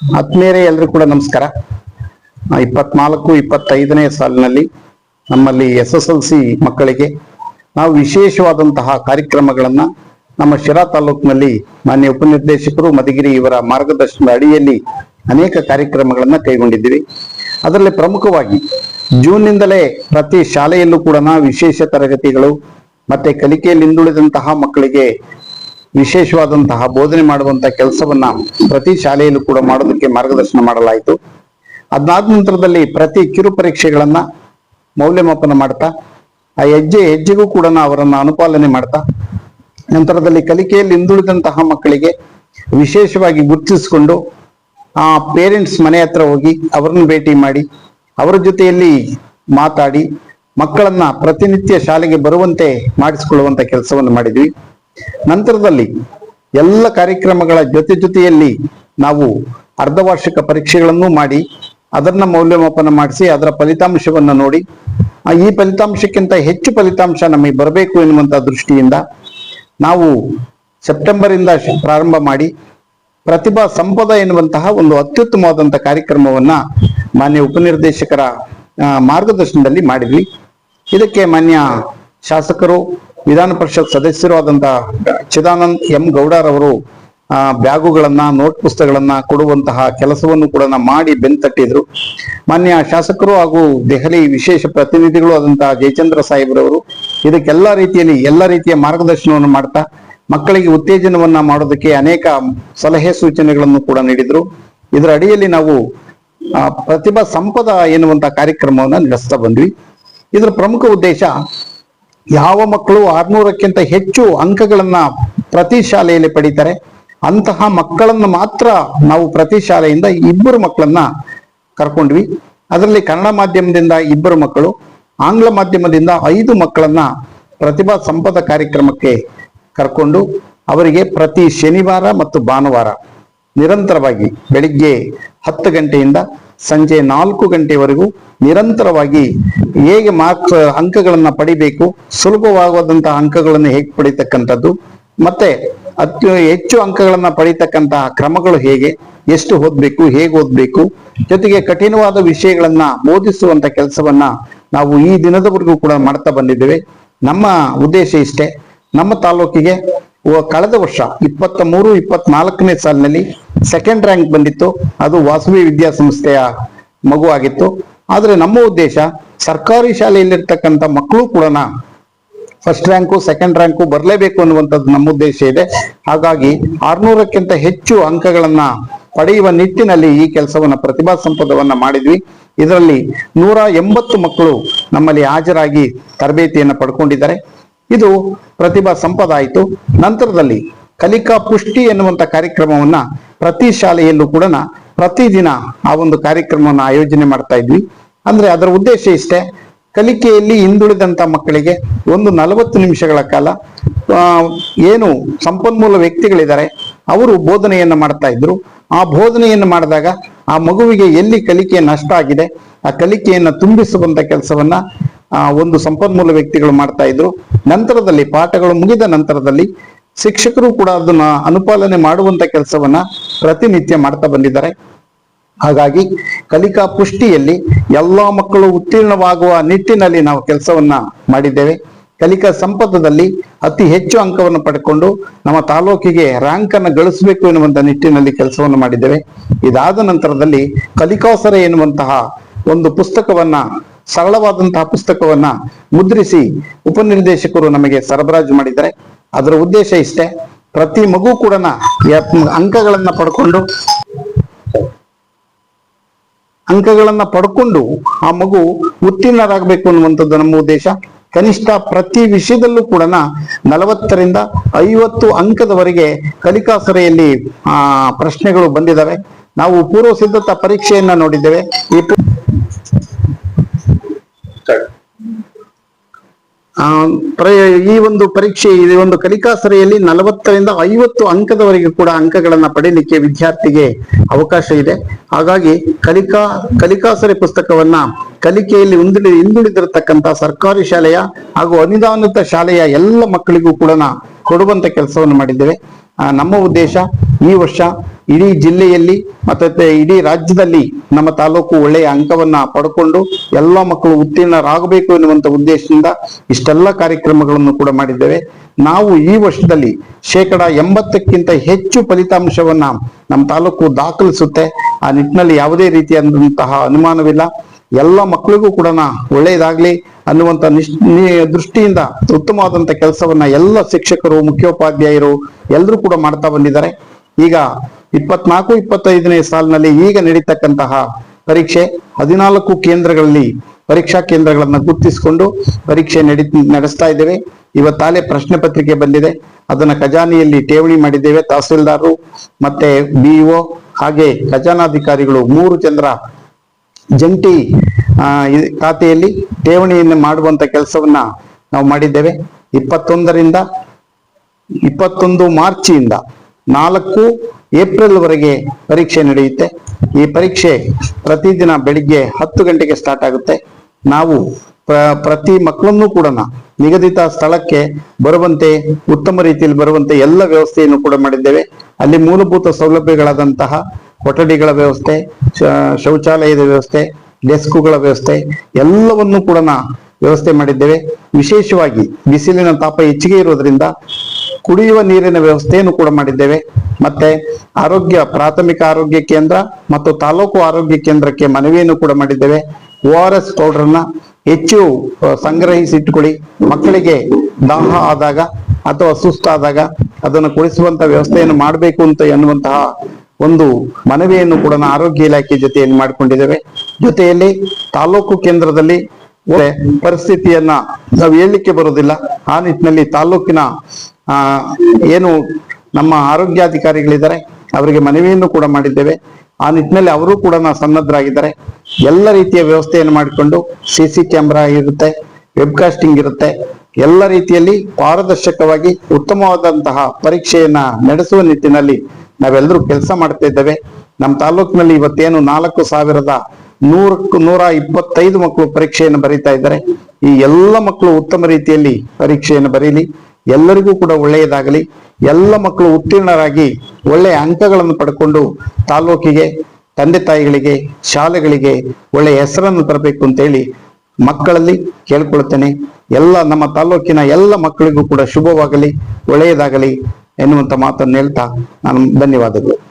ಆತ್ಮೀಯರೇ ಎಲ್ರಿಗೂ ಕೂಡ ನಮಸ್ಕಾರ. ಇಪ್ಪತ್ನಾಲ್ಕು, ಇಪ್ಪತ್ತೈದನೇ ಸಾಲಿನಲ್ಲಿ ನಮ್ಮಲ್ಲಿ ಎಸ್ ಎಸ್ ಎಲ್ ಸಿ ಮಕ್ಕಳಿಗೆ ನಾವು ವಿಶೇಷವಾದಂತಹ ಕಾರ್ಯಕ್ರಮಗಳನ್ನ ನಮ್ಮ ಶಿರಾ ತಾಲೂಕಿನಲ್ಲಿ ಮಾನ್ಯ ಉಪನಿರ್ದೇಶಕರು ಮಧುಗಿರಿ ಇವರ ಮಾರ್ಗದರ್ಶನದ ಅಡಿಯಲ್ಲಿ ಅನೇಕ ಕಾರ್ಯಕ್ರಮಗಳನ್ನ ಕೈಗೊಂಡಿದ್ದೀವಿ. ಅದರಲ್ಲಿ ಪ್ರಮುಖವಾಗಿ ಜೂನ್ನಿಂದಲೇ ಪ್ರತಿ ಶಾಲೆಯಲ್ಲೂ ಕೂಡ ವಿಶೇಷ ತರಗತಿಗಳು ಮತ್ತೆ ಕಲಿಕೆಯಲ್ಲಿ ಹಿಂದುಳಿದಂತಹ ಮಕ್ಕಳಿಗೆ ವಿಶೇಷವಾದಂತಹ ಬೋಧನೆ ಮಾಡುವಂತಹ ಕೆಲಸವನ್ನ ಪ್ರತಿ ಶಾಲೆಯಲ್ಲೂ ಕೂಡ ಮಾಡೋದಕ್ಕೆ ಮಾರ್ಗದರ್ಶನ ಮಾಡಲಾಯಿತು. ಅದಾದ ನಂತರದಲ್ಲಿ ಪ್ರತಿ ಕಿರು ಪರೀಕ್ಷೆಗಳನ್ನ ಮೌಲ್ಯಮಾಪನ ಮಾಡ್ತಾ, ಆ ಹೆಜ್ಜೆ ಹೆಜ್ಜೆಗೂ ಕೂಡ ಅವರನ್ನ ಅನುಪಾಲನೆ ಮಾಡ್ತಾ, ನಂತರದಲ್ಲಿ ಕಲಿಕೆಯಲ್ಲಿ ಹಿಂದುಳಿದಂತಹ ಮಕ್ಕಳಿಗೆ ವಿಶೇಷವಾಗಿ ಗುರುತಿಸಿಕೊಂಡು, ಆ ಪೇರೆಂಟ್ಸ್ ಮನೆ ಹತ್ರ ಹೋಗಿ ಅವರನ್ನು ಭೇಟಿ ಮಾಡಿ, ಅವರ ಜೊತೆಯಲ್ಲಿ ಮಾತಾಡಿ, ಮಕ್ಕಳನ್ನ ಪ್ರತಿನಿತ್ಯ ಶಾಲೆಗೆ ಬರುವಂತೆ ಮಾಡಿಸಿಕೊಳ್ಳುವಂತ ಕೆಲಸವನ್ನು ಮಾಡಿದ್ವಿ. ನಂತರದಲ್ಲಿ ಎಲ್ಲ ಕಾರ್ಯಕ್ರಮಗಳ ಜೊತೆ ಜೊತೆಯಲ್ಲಿ ನಾವು ಅರ್ಧವಾರ್ಷಿಕ ಪರೀಕ್ಷೆಗಳನ್ನು ಮಾಡಿ ಅದನ್ನ ಮೌಲ್ಯಮಾಪನ ಮಾಡಿಸಿ ಅದರ ಫಲಿತಾಂಶವನ್ನು ನೋಡಿ. ಈ ಫಲಿತಾಂಶಕ್ಕಿಂತ ಹೆಚ್ಚು ಫಲಿತಾಂಶ ನಮಗೆ ಬರಬೇಕು ಎನ್ನುವಂಥ ದೃಷ್ಟಿಯಿಂದ ನಾವು ಸೆಪ್ಟೆಂಬರ್ ಇಂದ ಪ್ರಾರಂಭ ಮಾಡಿ ಪ್ರತಿಭಾ ಸಂಪದ ಎನ್ನುವಂತಹ ಒಂದು ಅತ್ಯುತ್ತಮವಾದಂತಹ ಕಾರ್ಯಕ್ರಮವನ್ನ ಮಾನ್ಯ ಉಪನಿರ್ದೇಶಕರ ಮಾರ್ಗದರ್ಶನದಲ್ಲಿ ಮಾಡಿದ್ವಿ. ಇದಕ್ಕೆ ಮಾನ್ಯ ಶಾಸಕರು ವಿಧಾನ ಪರಿಷತ್ ಸದಸ್ಯರು ಆದಂತಹ ಚಿದಾನಂದ್ ಎಂ ಗೌಡರವರು ಆ, ಬ್ಯಾಗುಗಳನ್ನ ನೋಟ್ ಪುಸ್ತಕಗಳನ್ನ ಕೊಡುವಂತಹ ಕೆಲಸವನ್ನು ಕೂಡ ಮಾಡಿ ಬೆಂತಟ್ಟಿದ್ರು. ಮಾನ್ಯ ಶಾಸಕರು ಹಾಗೂ ದೆಹಲಿ ವಿಶೇಷ ಪ್ರತಿನಿಧಿಗಳು ಆದಂತಹ ಜಯಚಂದ್ರ ಸಾಹೇಬ್ರವರು ಇದಕ್ಕೆಲ್ಲ ರೀತಿಯಲ್ಲಿ ಎಲ್ಲ ರೀತಿಯ ಮಾರ್ಗದರ್ಶನವನ್ನು ಮಾಡ್ತಾ ಮಕ್ಕಳಿಗೆ ಉತ್ತೇಜನವನ್ನ ಮಾಡೋದಕ್ಕೆ ಅನೇಕ ಸಲಹೆ ಸೂಚನೆಗಳನ್ನು ಕೂಡ ನೀಡಿದ್ರು. ಇದರ ಅಡಿಯಲ್ಲಿ ನಾವು ಪ್ರತಿಭಾ ಸಂಪದ ಎನ್ನುವಂತಹ ಕಾರ್ಯಕ್ರಮವನ್ನ ನಡೆಸ್ತಾ ಬಂದ್ವಿ. ಇದರ ಪ್ರಮುಖ ಉದ್ದೇಶ ಯಾವ ಮಕ್ಕಳು ಆರ್ನೂರಕ್ಕಿಂತ ಹೆಚ್ಚು ಅಂಕಗಳನ್ನ ಪ್ರತಿ ಶಾಲೆಯಲ್ಲಿ ಪಡಿತಾರೆ, ಅಂತಹ ಮಕ್ಕಳನ್ನು ಮಾತ್ರ ನಾವು ಪ್ರತಿ ಶಾಲೆಯಿಂದ ಇಬ್ಬರು ಮಕ್ಕಳನ್ನ ಕರ್ಕೊಂಡ್ವಿ. ಅದರಲ್ಲಿ ಕನ್ನಡ ಮಾಧ್ಯಮದಿಂದ ಇಬ್ಬರು ಮಕ್ಕಳು, ಆಂಗ್ಲ ಮಾಧ್ಯಮದಿಂದ ಐದು ಮಕ್ಕಳನ್ನ ಪ್ರತಿಭಾ ಸಂಪದ ಕಾರ್ಯಕ್ರಮಕ್ಕೆ ಕರ್ಕೊಂಡು, ಅವರಿಗೆ ಪ್ರತಿ ಶನಿವಾರ ಮತ್ತು ಭಾನುವಾರ ನಿರಂತರವಾಗಿ ಬೆಳಿಗ್ಗೆ ಹತ್ತು ಗಂಟೆಯಿಂದ ಸಂಜೆ ನಾಲ್ಕು ಗಂಟೆವರೆಗೂ ನಿರಂತರವಾಗಿ ಹೇಗೆ ಮಾರ್ಕ್ಸ್ ಅಂಕಗಳನ್ನ ಪಡಿಬೇಕು ಸುಲಭವಾಗುವಂತಹ ಅಂಕಗಳನ್ನು ಹೇಗೆ ಪಡಿತಕ್ಕಂಥದ್ದು, ಮತ್ತೆ ಅತ್ಯ ಹೆಚ್ಚು ಅಂಕಗಳನ್ನ ಪಡಿತಕ್ಕಂತಹ ಕ್ರಮಗಳು ಹೇಗೆ, ಎಷ್ಟು ಓದ್ಬೇಕು, ಹೇಗೆ ಓದ್ಬೇಕು, ಜೊತೆಗೆ ಕಠಿಣವಾದ ವಿಷಯಗಳನ್ನ ಬೋಧಿಸುವಂತ ಕೆಲಸವನ್ನ ನಾವು ಈ ದಿನದವರೆಗೂ ಕೂಡ ಮಾಡ್ತಾ ಬಂದಿದ್ದೇವೆ. ನಮ್ಮ ಉದ್ದೇಶ ಇಷ್ಟೇ. ನಮ್ಮ ತಾಲೂಕಿಗೆ ಕಳೆದ ವರ್ಷ ಇಪ್ಪತ್ತ ಮೂರು ಇಪ್ಪತ್ನಾಲ್ಕನೇ ಸಾಲಿನಲ್ಲಿ ಸೆಕೆಂಡ್ ರ್ಯಾಂಕ್ ಬಂದಿತ್ತು. ಅದು ವಾಸವಿ ವಿದ್ಯಾಸಂಸ್ಥೆಯ ಮಗು ಆಗಿತ್ತು. ಆದ್ರೆ ನಮ್ಮ ಉದ್ದೇಶ ಸರ್ಕಾರಿ ಶಾಲೆಯಲ್ಲಿರ್ತಕ್ಕಂಥ ಮಕ್ಕಳು ಕೂಡ ಫಸ್ಟ್ ರ್ಯಾಂಕು ಸೆಕೆಂಡ್ ರ್ಯಾಂಕು ಬರಲೇಬೇಕು ಅನ್ನುವಂಥದ್ದು ನಮ್ಮ ಉದ್ದೇಶ ಇದೆ. ಹಾಗಾಗಿ ಆರ್ನೂರಕ್ಕಿಂತ ಹೆಚ್ಚು ಅಂಕಗಳನ್ನ ಪಡೆಯುವ ನಿಟ್ಟಿನಲ್ಲಿ ಈ ಕೆಲಸವನ್ನ, ಪ್ರತಿಭಾ ಸಂಪದವನ್ನ ಮಾಡಿದ್ವಿ. ಇದರಲ್ಲಿ ನೂರ ಎಂಬತ್ತು ಮಕ್ಕಳು ನಮ್ಮಲ್ಲಿ ಹಾಜರಾಗಿ ತರಬೇತಿಯನ್ನು ಪಡ್ಕೊಂಡಿದ್ದಾರೆ. ಇದು ಪ್ರತಿಭಾ ಸಂಪದ ಆಯಿತು ನಂತರದಲ್ಲಿ ಕಲಿಕಾ ಪುಷ್ಟಿ ಎನ್ನುವಂತ ಕಾರ್ಯಕ್ರಮವನ್ನ ಪ್ರತಿ ಶಾಲೆಯಲ್ಲೂ ಕೂಡ ಪ್ರತಿದಿನ ಆ ಒಂದು ಕಾರ್ಯಕ್ರಮವನ್ನು ಆಯೋಜನೆ ಮಾಡ್ತಾ ಇದ್ವಿ. ಅಂದ್ರೆ ಅದರ ಉದ್ದೇಶ ಇಷ್ಟೇ, ಕಲಿಕೆಯಲ್ಲಿ ಹಿಂದುಳಿದಂತ ಮಕ್ಕಳಿಗೆ ಒಂದು ನಲವತ್ತು ನಿಮಿಷಗಳ ಕಾಲ ಏನು ಸಂಪನ್ಮೂಲ ವ್ಯಕ್ತಿಗಳಿದ್ದಾರೆ, ಅವರು ಬೋಧನೆಯನ್ನು ಮಾಡ್ತಾ ಇದ್ರು. ಆ ಬೋಧನೆಯನ್ನು ಮಾಡಿದಾಗ ಆ ಮಗುವಿಗೆ ಎಲ್ಲಿ ಕಲಿಕೆ ನಷ್ಟ ಆಗಿದೆ, ಆ ಕಲಿಕೆಯನ್ನು ತುಂಬಿಸುವಂತ ಕೆಲಸವನ್ನ ಒಂದು ಸಂಪನ್ಮೂಲ ವ್ಯಕ್ತಿಗಳು ಮಾಡ್ತಾ ಇದ್ರು. ನಂತರದಲ್ಲಿ ಪಾಠಗಳು ಮುಗಿದ ನಂತರದಲ್ಲಿ ಶಿಕ್ಷಕರು ಕೂಡ ಅದನ್ನ ಅನುಪಾಲನೆ ಮಾಡುವಂತ ಕೆಲಸವನ್ನ ಪ್ರತಿನಿತ್ಯ ಮಾಡ್ತಾ ಬಂದಿದ್ದಾರೆ. ಹಾಗಾಗಿ ಕಲಿಕಾ ಪುಷ್ಟಿಯಲ್ಲಿ ಎಲ್ಲಾ ಮಕ್ಕಳು ಉತ್ತೀರ್ಣವಾಗುವ ನಿಟ್ಟಿನಲ್ಲಿ ನಾವು ಕೆಲಸವನ್ನ ಮಾಡಿದ್ದೇವೆ. ಕಲಿಕಾ ಸಂಪದದಲ್ಲಿ ಅತಿ ಹೆಚ್ಚು ಅಂಕವನ್ನು ಪಡ್ಕೊಂಡು ನಮ್ಮ ತಾಲೂಕಿಗೆ ರ್ಯಾಂಕ್ ಅನ್ನು ಗಳಿಸಬೇಕು ಎನ್ನುವಂತ ನಿಟ್ಟಿನಲ್ಲಿ ಕೆಲಸವನ್ನು ಮಾಡಿದ್ದೇವೆ. ಇದಾದ ನಂತರದಲ್ಲಿ ಕಲಿಕಾಸರ ಎನ್ನುವಂತಹ ಒಂದು ಪುಸ್ತಕವನ್ನ ಸರಳವಾದಂತಹ ಪುಸ್ತಕವನ್ನ ಮುದ್ರಿಸಿ ಉಪನಿರ್ದೇಶಕರು ನಮಗೆ ಸರಬರಾಜು ಮಾಡಿದ್ದಾರೆ. ಅದರ ಉದ್ದೇಶ ಇಷ್ಟೇ. ಪ್ರತಿ ಮಗು ಕೂಡ ಅಂಕಗಳನ್ನ ಪಡ್ಕೊಂಡು ಅಂಕಗಳನ್ನ ಪಡ್ಕೊಂಡು ಆ ಮಗು ಉತ್ತೀರ್ಣರಾಗಬೇಕು ಅನ್ನುವಂಥದ್ದು ನಮ್ಮ ಉದ್ದೇಶ. ಕನಿಷ್ಠ ಪ್ರತಿ ವಿಷಯದಲ್ಲೂ ಕೂಡ ನಲವತ್ತರಿಂದ ಐವತ್ತು ಅಂಕದವರೆಗೆ ಕಲಿಕಾಸರೆಯಲ್ಲಿ ಆ, ಪ್ರಶ್ನೆಗಳು ಬಂದಿದ್ದಾವೆ ನಾವು ಪೂರ್ವ ಸಿದ್ಧತಾ ಪರೀಕ್ಷೆಯನ್ನ ನೋಡಿದ್ದೇವೆ. ಈ ಪು- ಆ, ಪ್ರ- ಈ ಒಂದು ಪರೀಕ್ಷೆ ಈ ಒಂದು ಕಲಿಕಾಸರೆಯಲ್ಲಿ ನಲವತ್ತರಿಂದ ಐವತ್ತು ಅಂಕದವರೆಗೆ ಕೂಡ ಅಂಕಗಳನ್ನ ಪಡೀಲಿಕ್ಕೆ ವಿದ್ಯಾರ್ಥಿಗೆ ಅವಕಾಶ ಇದೆ. ಹಾಗಾಗಿ ಕಲಿಕಾ ಕಲಿಕಾಸರೆ ಪುಸ್ತಕವನ್ನ ಕಲಿಕೆಯಲ್ಲಿ ಹಿಂದುಳಿ ಹಿಂದುಳಿದಿರತಕ್ಕಂತ ಸರ್ಕಾರಿ ಶಾಲೆಯ ಹಾಗೂ ಅನುದಾನಿತ ಶಾಲೆಯ ಎಲ್ಲ ಮಕ್ಕಳಿಗೂ ಕೂಡ ಕೊಡುವಂತ ಕೆಲಸವನ್ನು ಮಾಡಿದ್ದೇವೆ. ನಮ್ಮ ಉದ್ದೇಶ ಈ ವರ್ಷ ಇಡೀ ಜಿಲ್ಲೆಯಲ್ಲಿ ಮತ್ತೆ ಇಡೀ ರಾಜ್ಯದಲ್ಲಿ ನಮ್ಮ ತಾಲೂಕು ಒಳ್ಳೆಯ ಅಂಕವನ್ನ ಪಡ್ಕೊಂಡು ಎಲ್ಲ ಮಕ್ಕಳು ಉತ್ತೀರ್ಣರಾಗಬೇಕು ಎನ್ನುವಂತ ಉದ್ದೇಶದಿಂದ ಇಷ್ಟೆಲ್ಲ ಕಾರ್ಯಕ್ರಮಗಳನ್ನು ಕೂಡ ಮಾಡಿದ್ದೇವೆ. ನಾವು ಈ ವರ್ಷದಲ್ಲಿ ಶೇಕಡ ಎಂಬತ್ತಕ್ಕಿಂತ ಹೆಚ್ಚು ಫಲಿತಾಂಶವನ್ನ ನಮ್ಮ ತಾಲೂಕು ದಾಖಲಿಸುತ್ತೆ. ಆ ನಿಟ್ಟಿನಲ್ಲಿ ಯಾವುದೇ ರೀತಿಯಾದಂತಹ ಅನುಮಾನವಿಲ್ಲ. ಎಲ್ಲ ಮಕ್ಕಳಿಗೂ ಕೂಡ ಒಳ್ಳೆಯದಾಗ್ಲಿ ಅನ್ನುವಂತ ದೃಷ್ಟಿಯಿಂದ ಉತ್ತಮವಾದಂತ ಕೆಲಸವನ್ನ ಎಲ್ಲ ಶಿಕ್ಷಕರು, ಮುಖ್ಯೋಪಾಧ್ಯಾಯರು ಎಲ್ಲರೂ ಕೂಡ ಮಾಡ್ತಾ ಬಂದಿದ್ದಾರೆ. ಈಗ ಇಪ್ಪತ್ನಾಲ್ಕು ಇಪ್ಪತ್ತೈದನೇ ಸಾಲಿನಲ್ಲಿ ಈಗ ನಡೀತಕ್ಕಂತಹ ಪರೀಕ್ಷೆ ಹದಿನಾಲ್ಕು ಕೇಂದ್ರಗಳಲ್ಲಿ ಪರೀಕ್ಷಾ ಕೇಂದ್ರಗಳನ್ನ ಗುರುತಿಸಿಕೊಂಡು ಪರೀಕ್ಷೆ ನಡಿ ನಡೆಸ್ತಾ ಇದ್ದೇವೆ. ಇವತ್ತಾಲೆ ಪ್ರಶ್ನೆ ಪತ್ರಿಕೆ ಬಂದಿದೆ. ಅದನ್ನ ಖಜಾನೆಯಲ್ಲಿ ಠೇವಣಿ ಮಾಡಿದ್ದೇವೆ ತಹಸೀಲ್ದಾರರು ಮತ್ತೆ ಬಿಇಒ ಹಾಗೆ ಖಜಾನಾಧಿಕಾರಿಗಳು ಮೂರು ಚಂದ್ರ ಜಂಟಿ ಆ, ಖಾತೆಯಲ್ಲಿ ಠೇವಣಿಯನ್ನು ಮಾಡುವಂತ ಕೆಲಸವನ್ನ ನಾವು ಮಾಡಿದ್ದೇವೆ. ಇಪ್ಪತ್ತೊಂದರಿಂದ ಇಪ್ಪತ್ತೊಂದು ಮಾರ್ಚಿಯಿಂದ ನಾಲ್ಕು ಏಪ್ರಿಲ್ ವರೆಗೆ ಪರೀಕ್ಷೆ ನಡೆಯುತ್ತೆ. ಈ ಪರೀಕ್ಷೆ ಪ್ರತಿದಿನ ಬೆಳಿಗ್ಗೆ ಹತ್ತು ಗಂಟೆಗೆ ಸ್ಟಾರ್ಟ್ ಆಗುತ್ತೆ. ನಾವು ಪ್ರತಿ ಮಕ್ಕಳನ್ನು ಕೂಡ ನಿಗದಿತ ಸ್ಥಳಕ್ಕೆ ಬರುವಂತೆ, ಉತ್ತಮ ರೀತಿಯಲ್ಲಿ ಬರುವಂತೆ ಎಲ್ಲ ವ್ಯವಸ್ಥೆಯನ್ನು ಕೂಡ ಮಾಡಿದ್ದೇವೆ. ಅಲ್ಲಿ ಮೂಲಭೂತ ಸೌಲಭ್ಯಗಳಾದಂತಹ ಕೊಠಡಿಗಳ ವ್ಯವಸ್ಥೆ ಶೌಚಾಲಯದ ವ್ಯವಸ್ಥೆ, ಡೆಸ್ಕುಗಳ ವ್ಯವಸ್ಥೆ, ಎಲ್ಲವನ್ನು ಕೂಡ ವ್ಯವಸ್ಥೆ ಮಾಡಿದ್ದೇವೆ. ವಿಶೇಷವಾಗಿ ಬಿಸಿಲಿನ ತಾಪ ಹೆಚ್ಚಿಗೆ ಇರೋದ್ರಿಂದ ಕುಡಿಯುವ ನೀರಿನ ವ್ಯವಸ್ಥೆಯನ್ನು ಕೂಡ ಮಾಡಿದ್ದೇವೆ. ಮತ್ತೆ ಆರೋಗ್ಯ, ಪ್ರಾಥಮಿಕ ಆರೋಗ್ಯ ಕೇಂದ್ರ ಮತ್ತು ತಾಲೂಕು ಆರೋಗ್ಯ ಕೇಂದ್ರಕ್ಕೆ ಮನವಿಯನ್ನು ಕೂಡ ಮಾಡಿದ್ದೇವೆ. ಓ ಆರ್ ಎಸ್ ಪೌಡರ್ನ ಹೆಚ್ಚು ಸಂಗ್ರಹಿಸಿ ಸಂಗ್ರಹಿಸಿಟ್ಟುಕೊಳ್ಳಿ ಮಕ್ಕಳಿಗೆ ದಾಹ ಆದಾಗ ಅಥವಾ ಸುಸ್ತಾದಾಗ ಅದನ್ನು ಕುಡಿಸುವಂತ ವ್ಯವಸ್ಥೆಯನ್ನು ಮಾಡಬೇಕು ಅಂತ ಎನ್ನುವಂತಹ ಒಂದು ಮನವಿಯನ್ನು ಕೂಡ ಆರೋಗ್ಯ ಇಲಾಖೆ ಜೊತೆಯಲ್ಲಿ ಮಾಡಿಕೊಂಡಿದ್ದೇವೆ. ಜೊತೆಯಲ್ಲಿ ತಾಲೂಕು ಕೇಂದ್ರದಲ್ಲಿ ಪರಿಸ್ಥಿತಿಯನ್ನ ನಾವು ಹೇಳಲಿಕ್ಕೆ ಬರೋದಿಲ್ಲ. ಆ ನಿಟ್ಟಿನಲ್ಲಿ ತಾಲೂಕಿನ ಏನು ನಮ್ಮ ಆರೋಗ್ಯಾಧಿಕಾರಿಗಳಿದ್ದಾರೆ, ಅವರಿಗೆ ಮನವಿಯನ್ನು ಕೂಡ ಮಾಡಿದ್ದೇವೆ. ಆ ನಿಟ್ಟಿನಲ್ಲಿ ಅವರು ಕೂಡ ಸನ್ನದ್ಧರಾಗಿದ್ದಾರೆ ಎಲ್ಲ ರೀತಿಯ ವ್ಯವಸ್ಥೆಯನ್ನು ಮಾಡಿಕೊಂಡು ಸಿ ಸಿ ಕ್ಯಾಮ್ರಾ ಇರುತ್ತೆ ವೆಬ್ಕಾಸ್ಟಿಂಗ್ ಇರುತ್ತೆ. ಎಲ್ಲ ರೀತಿಯಲ್ಲಿ ಪಾರದರ್ಶಕವಾಗಿ ಉತ್ತಮವಾದಂತಹ ಪರೀಕ್ಷೆಯನ್ನ ನಡೆಸುವ ನಿಟ್ಟಿನಲ್ಲಿ ನಾವೆಲ್ಲರೂ ಕೆಲಸ ಮಾಡ್ತಾ ಇದ್ದೇವೆ. ನಮ್ಮ ತಾಲೂಕಿನಲ್ಲಿ ಇವತ್ತೇನು ನಾಲ್ಕು ಸಾವಿರದ ನೂರಕ್ಕೂ ನೂರ ಇಪ್ಪತ್ತೈದು ಮಕ್ಕಳು ಪರೀಕ್ಷೆಯನ್ನು ಬರೀತಾ ಇದ್ದಾರೆ. ಈ ಎಲ್ಲ ಮಕ್ಕಳು ಉತ್ತಮ ರೀತಿಯಲ್ಲಿ ಪರೀಕ್ಷೆಯನ್ನು ಬರೀಲಿ. ಎಲ್ಲರಿಗೂ ಕೂಡ ಒಳ್ಳೆಯದಾಗಲಿ. ಎಲ್ಲ ಮಕ್ಕಳು ಉತ್ತೀರ್ಣರಾಗಿ ಒಳ್ಳೆಯ ಅಂಕಗಳನ್ನು ಪಡ್ಕೊಂಡು ತಾಲೂಕಿಗೆ, ತಂದೆ ತಾಯಿಗಳಿಗೆ, ಶಾಲೆಗಳಿಗೆ ಒಳ್ಳೆಯ ಹೆಸರನ್ನು ತರಬೇಕು ಅಂತೇಳಿ ಮಕ್ಕಳಲ್ಲಿ ಕೇಳ್ಕೊಳ್ತೇನೆ. ಎಲ್ಲ ನಮ್ಮ ತಾಲೂಕಿನ ಎಲ್ಲ ಮಕ್ಕಳಿಗೂ ಕೂಡ ಶುಭವಾಗಲಿ, ಒಳ್ಳೆಯದಾಗಲಿ ಎನ್ನುವಂತ ಮಾತನ್ನು ಹೇಳ್ತಾ ನಾನು ಧನ್ಯವಾದಗಳು.